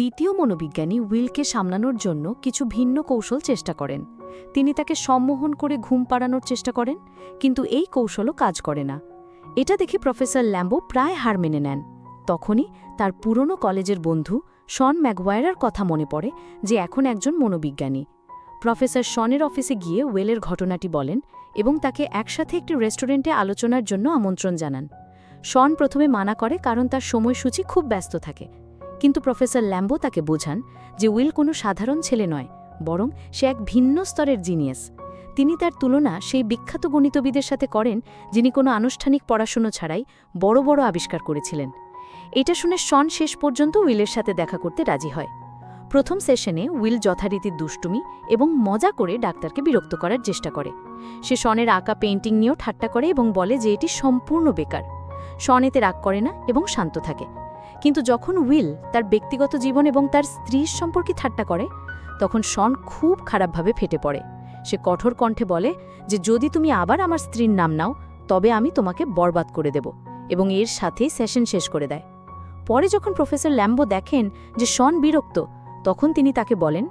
দ্বিতীয় মনোবিজ্ঞানী উইলকে সামলানোর জন্য কিছু ভিন্ন কৌশল চেষ্টা করেন। তিনি তাকে সম্মোহন করে ঘুম পাড়ানোর চেষ্টা করেন, কিন্তু এই কৌশলও কাজ করে না। এটা দেখে প্রফেসর ল্যাম্বো প্রায় হার মেনে নেন। তখনই তার পুরনো কলেজের বন্ধু শন ম্যাগওয়ারার কথা মনে পড়ে যে এখন একজন মনোবিজ্ঞানী। প্রফেসর শনের অফিসে গিয়ে ওয়েলের ঘটনাটি বলেন এবং তাকে একসাথে একটি রেস্টুরেন্টে আলোচনার জন্য আমন্ত্রণ জানান। শন প্রথমে মানা করে কারণ তার সময়সূচি খুব ব্যস্ত থাকে। কিন্তু প্রফেসর ল্যাম্বো তাকে বোঝান যে উইল কোনো সাধারণ ছেলে নয়, বরং সে এক ভিন্ন স্তরের জিনিয়াস। তিনি তার তুলনা সেই বিখ্যাত গণিতবিদের সাথে করেন যিনি কোনো আনুষ্ঠানিক পড়াশুনো ছাড়াই বড় বড় আবিষ্কার করেছিলেন। এটা শুনে শন শেষ পর্যন্ত উইলের সাথে দেখা করতে রাজি হয়। প্রথম সেশনে উইল যথারীতি দুষ্টুমি এবং মজা করে ডাক্তারকে বিরক্ত করার চেষ্টা করে। সে শনের আঁকা পেইন্টিং নিয়েও ঠাট্টা করে এবং বলে যে এটি সম্পূর্ণ বেকার। শন এতে রাগ করে না এবং শান্ত থাকে। কিন্তু যখন উইল তার ব্যক্তিগত জীবন এবং তার স্ত্রীর সম্পর্কে ঠাট্টা করে, তখন শন খুব খারাপভাবে ফেটে পড়ে। সে কঠোর কণ্ঠে বলে যে, যদি তুমি আবার আমার স্ত্রীর নাম নাও, তবে আমি তোমাকে বরবাদ করে দেব এবং এর সাথেই সেশন শেষ করে দেয়। পরে যখন প্রফেসর ল্যাম্বো দেখেন যে শন বিরক্ত, তখন তিনি তাকে বলেন